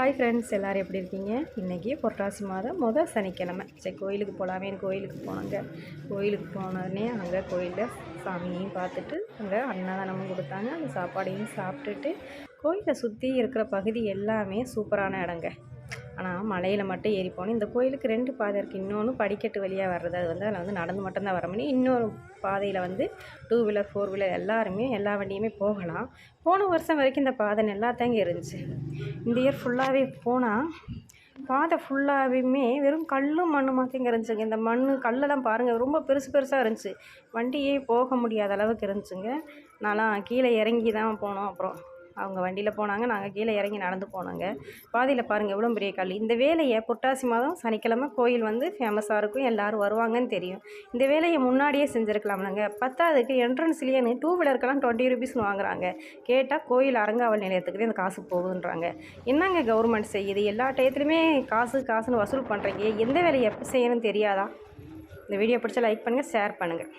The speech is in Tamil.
ஹாய் ஃப்ரெண்ட்ஸ் எல்லோரும் எப்படி இருக்கீங்க? இன்றைக்கி புரட்டாசி மாதம் மொதல் சனிக்கிழமை. சரி கோயிலுக்கு போகலாமே கோயிலுக்கு போனாங்க. கோயிலுக்கு போனோடனே அங்கே கோயிலில் சாமியையும் பார்த்துட்டு அங்கே அன்னதானமும் கொடுத்தாங்க. அந்த சாப்பாடையும் சாப்பிட்டுட்டு கோயிலை சுற்றி இருக்கிற பகுதி எல்லாமே சூப்பரான இடங்க. ஆனால் மலையில் மட்டும் ஏறி போனேன் இந்த கோயிலுக்கு ரெண்டு பாதை இருக்குது இன்னொன்று படிக்கட்டு வழியாக வர்றது. அது வந்து அதில் வந்து நடந்து மட்டும்தான் வர முடியும். இன்னொரு பாதையில் வந்து டூ வீலர் ஃபோர் வீலர் எல்லாருமே எல்லா வண்டியுமே போகலாம். போன வருஷம் வரைக்கும் இந்த பாதை நல்லாத்தாங்க இருந்துச்சு. இந்த இயர் ஃபுல்லாகவே போனால் பாதை ஃபுல்லாகவுமே வெறும் கல்லும் மண்ணு மாற்றிங்க இருந்துச்சுங்க. இந்த மண் கல்லெல்லாம் பாருங்கள் ரொம்ப பெருசு பெருசாக இருந்துச்சு. வண்டியே போக முடியாத அளவுக்கு இருந்துச்சுங்க. நான்லாம் கீழே இறங்கி தான் போனோம் அப்புறம். அவங்க வண்டியில் போனாங்க. நாங்கள் கீழே இறங்கி நடந்து போனோங்க. பாதியில் பாருங்கள் எவ்வளோ பெரிய கல். இந்த வேலையை புரட்டாசி மாதம் சனிக்கிழமை கோயில் வந்து ஃபேமஸாக இருக்கும். எல்லோரும் வருவாங்கன்னு தெரியும். இந்த வேலையை முன்னாடியே செஞ்சுருக்கலாம்லங்க. பத்தாவதுக்கு என்ட்ரன்ஸ்லேயே டூ வீலருக்கெல்லாம் டுவெண்ட்டி ருபீஸ்னு வாங்குறாங்க. கேட்டால் கோயில் அரங்காவல் நிலையத்துக்கு அந்த காசு போகுதுன்றாங்க. என்னங்க கவர்மெண்ட் செய்யுது? எல்லா டயத்துலையுமே காசு காசுன்னு வசூல் பண்ணுறீங்க எந்த வேலையை எப்போ செய்யணும்னு தெரியாதா? இந்த வீடியோ பிடிச்சா லைக் பண்ணுங்கள் ஷேர் பண்ணுங்கள்